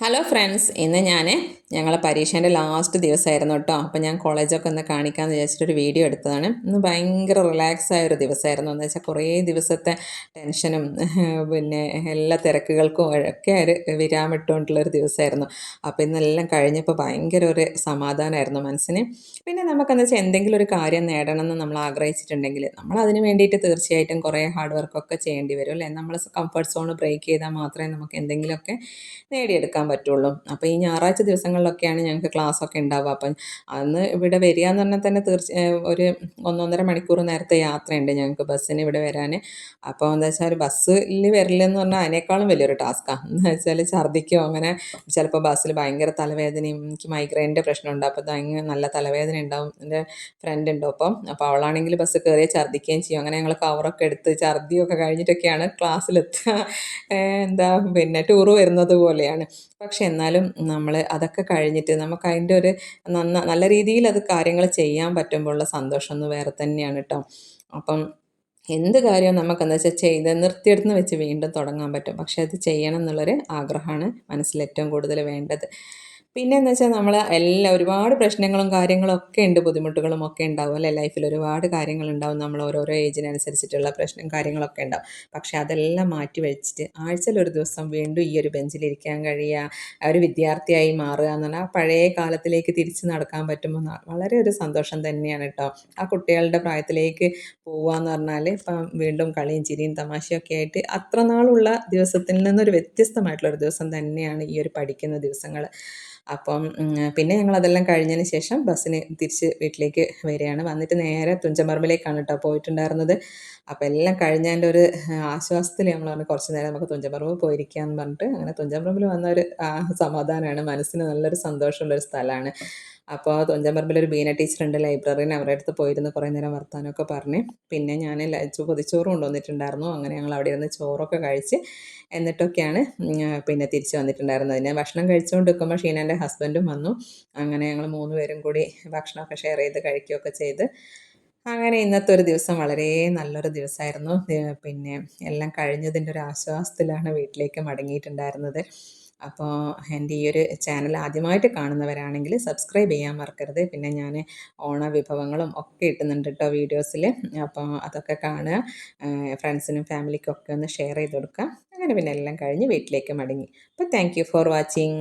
Hello friends ഇന്ന് ഞാൻ ഞങ്ങളെ പരീക്ഷേന്റെ ലാസ്റ്റ് ദിവസമായിരുന്നു കേട്ടോ. അപ്പോൾ ഞാൻ കോളേജൊക്കെ ഒന്ന് കാണിക്കാമെന്ന് വിചാരിച്ചിട്ടൊരു വീഡിയോ എടുത്തതാണ്. ഇന്ന് ഭയങ്കര റിലാക്സ് ആയ ഒരു ദിവസമായിരുന്നു എന്ന് വെച്ചാൽ കുറേ ദിവസത്തെ ടെൻഷനും പിന്നെ എല്ലാ തിരക്കുകൾക്കും ഒക്കെ ഒരു വിരാമിട്ടുകൊണ്ടുള്ളൊരു ദിവസമായിരുന്നു അപ്പോൾ ഇന്നെല്ലാം കഴിഞ്ഞപ്പോൾ ഭയങ്കര ഒരു സമാധാനമായിരുന്നു മനസ്സിന്. പിന്നെ നമുക്കെന്ന് വെച്ചാൽ എന്തെങ്കിലും ഒരു കാര്യം നേടണം എന്ന് നമ്മൾ ആഗ്രഹിച്ചിട്ടുണ്ടെങ്കിൽ നമ്മൾ അതിന് വേണ്ടിയിട്ട് തീർച്ചയായിട്ടും കുറേ ഹാർഡ് വർക്കൊക്കെ ചെയ്യേണ്ടി വരും അല്ലേ? നമ്മൾ കംഫർട്ട് സോൺ ബ്രേക്ക് ചെയ്താൽ മാത്രമേ നമുക്ക് എന്തെങ്കിലുമൊക്കെ നേടിയെടുക്കാൻ പറ്റുള്ളൂ. അപ്പോൾ ഈ ഞായറാഴ്ച ദിവസങ്ങളിലൊക്കെയാണ് ഞങ്ങൾക്ക് ക്ലാസ്സൊക്കെ ഉണ്ടാവുക. അപ്പം അന്ന് ഇവിടെ വരിക എന്ന് പറഞ്ഞാൽ തന്നെ തീർച്ച ഒരു ഒന്നൊന്നര മണിക്കൂർ നേരത്തെ യാത്രയുണ്ട് ഞങ്ങൾക്ക് ബസ്സിന് ഇവിടെ വരാൻ. അപ്പോൾ എന്താ വെച്ചാൽ ബസ്സിൽ വരില്ലെന്ന് പറഞ്ഞാൽ അതിനേക്കാളും വലിയൊരു ടാസ്ക്കാണ് എന്ന് വെച്ചാൽ ഛർദ്ദിക്കോ അങ്ങനെ ചിലപ്പോൾ ബസ്സിൽ ഭയങ്കര തലവേദനയും എനിക്ക് മൈഗ്രൈന്റെ പ്രശ്നമുണ്ട്. അപ്പോൾ ഭയങ്കര നല്ല തലവേദന ഉണ്ടാവും. എന്റെ ഫ്രണ്ട് ഉണ്ടോ അപ്പം അപ്പോൾ അവളാണെങ്കിൽ ബസ് കയറിയ ഛർദ്ദിക്കുകയും ചെയ്യും. അങ്ങനെ ഞങ്ങൾ കവറൊക്കെ എടുത്ത് ഛർദ്ദിയൊക്കെ കഴിഞ്ഞിട്ടൊക്കെയാണ് ക്ലാസ്സിലെത്തുക. എന്താ പിന്നെ ടൂറ് വരുന്നത് പോലെയാണ്. പക്ഷെ എന്നാലും നമ്മൾ അതൊക്കെ കഴിഞ്ഞിട്ട് നമുക്ക് അതിന്റെ ഒരു നന്ന നല്ല രീതിയിൽ അത് കാര്യങ്ങൾ ചെയ്യാൻ പറ്റുമ്പോഴുള്ള സന്തോഷം ഒന്ന് വേറെ തന്നെയാണ് കേട്ടോ അപ്പം എന്ത് കാര്യവും നമുക്കെന്താ വെച്ചാൽ ചെയ്ത് നിർത്തിയെടുത്ത് വെച്ച് വീണ്ടും തുടങ്ങാൻ പറ്റും. പക്ഷേ അത് ചെയ്യണം എന്നുള്ളൊരു ആഗ്രഹമാണ് മനസ്സിൽ ഏറ്റവും കൂടുതൽ വേണ്ടത്. പിന്നെ എന്ന് വെച്ചാൽ നമ്മൾ എല്ലാ ഒരുപാട് പ്രശ്നങ്ങളും കാര്യങ്ങളും ഒക്കെ ഉണ്ട് ബുദ്ധിമുട്ടുകളും ഒക്കെ ഉണ്ടാവും അല്ലേ? ലൈഫിൽ ഒരുപാട് കാര്യങ്ങളുണ്ടാവും നമ്മൾ ഓരോരോ ഏജിനനുസരിച്ചിട്ടുള്ള പ്രശ്നം കാര്യങ്ങളൊക്കെ ഉണ്ടാവും. പക്ഷേ അതെല്ലാം മാറ്റി വെച്ചിട്ട് ആഴ്ചയിൽ ഒരു ദിവസം വീണ്ടും ഈ ഒരു ബെഞ്ചിലിരിക്കാൻ കഴിയുക ഒരു വിദ്യാർത്ഥിയായി മാറുക എന്ന് പറഞ്ഞാൽ പഴയ കാലത്തിലേക്ക് തിരിച്ച് നടക്കാൻ പറ്റുമ്പോൾ വളരെ ഒരു സന്തോഷം തന്നെയാണ് കേട്ടോ. ആ കുട്ടികളുടെ പ്രായത്തിലേക്ക് പോവുക എന്ന് പറഞ്ഞാൽ ഇപ്പം വീണ്ടും കളിയും ചിരിയും തമാശയൊക്കെ ആയിട്ട് അത്ര നാളുള്ള ദിവസത്തിൽ നിന്നൊരു വ്യത്യസ്തമായിട്ടുള്ളൊരു ദിവസം തന്നെയാണ് ഈ ഒരു പഠിക്കുന്ന ദിവസങ്ങൾ അപ്പം പിന്നെ ഞങ്ങൾ അതെല്ലാം കഴിഞ്ഞതിന് ശേഷം ബസ്സിന് തിരിച്ച് വീട്ടിലേക്ക് വരികയാണ്. വന്നിട്ട് നേരെ തുഞ്ചമ്പറമ്പിലേക്കാണ് കേട്ടോ പോയിട്ടുണ്ടായിരുന്നത്. അപ്പം എല്ലാം കഴിഞ്ഞതിന്റെ ഒരു ആശ്വാസത്തിൽ നമ്മൾ പറഞ്ഞു കുറച്ച് നേരം നമുക്ക് തുഞ്ചമ്പറമ്പ് പോയിരിക്കാമെന്ന് പറഞ്ഞിട്ട് അങ്ങനെ തുഞ്ചമ്പറമ്പിൽ വന്ന ഒരു സമാധാനമാണ് മനസ്സിന് നല്ലൊരു സന്തോഷമുള്ളൊരു സ്ഥലമാണ് അപ്പോൾ തുഞ്ചമ്പറമ്പിലൊരു ബീന ടീച്ചറുണ്ട് ലൈബ്രറിയിൽ അവരുടെ അടുത്ത് പോയിരുന്ന് കുറേ നേരം വർത്താനമൊക്കെ പറഞ്ഞ്. പിന്നെ ഞാൻ പൊതിച്ചോറ് കൊണ്ടുവന്നിട്ടുണ്ടായിരുന്നു. അങ്ങനെ ഞങ്ങൾ അവിടെ ഇരുന്ന് ചോറൊക്കെ കഴിച്ച് എന്നിട്ടൊക്കെയാണ് പിന്നെ തിരിച്ച് വന്നിട്ടുണ്ടായിരുന്നത്. ഞാൻ ഭക്ഷണം കഴിച്ചുകൊണ്ട് നിൽക്കുമ്പോൾ ഷീനന്റെ ഹസ്ബൻഡും വന്നു. അങ്ങനെ ഞങ്ങൾ മൂന്ന് പേരും കൂടി ഭക്ഷണമൊക്കെ ഷെയർ ചെയ്ത് കഴിക്കുകയൊക്കെ ചെയ്ത്. അങ്ങനെ ഇന്നത്തെ ഒരു ദിവസം വളരെ നല്ലൊരു ദിവസമായിരുന്നു. പിന്നെ എല്ലാം കഴിഞ്ഞതിന്റെ ഒരു ആശ്വാസത്തിലാണ് വീട്ടിലേക്ക് മടങ്ങിയിട്ടുണ്ടായിരുന്നത്. അപ്പോൾ എന്റെ ഈ ഒരു ചാനൽ ആദ്യമായിട്ട് കാണുന്നവരാണെങ്കിൽ സബ്സ്ക്രൈബ് ചെയ്യാൻ മറക്കരുത്. പിന്നെ ഞാൻ ഓണ വിഭവങ്ങളും ഒക്കെ ഇട്ടുന്നുണ്ട് കേട്ടോ വീഡിയോസിൽ അപ്പോൾ അതൊക്കെ കാണുക. ഫ്രണ്ട്സിനും ഫാമിലിക്കും ഒക്കെ ഒന്ന് ഷെയർ ചെയ്ത് കൊടുക്കുക. അങ്ങനെ പിന്നെ എല്ലാം കഴിഞ്ഞ് വീട്ടിലേക്ക് മടങ്ങി. അപ്പോൾ താങ്ക് ഫോർ വാച്ചിങ്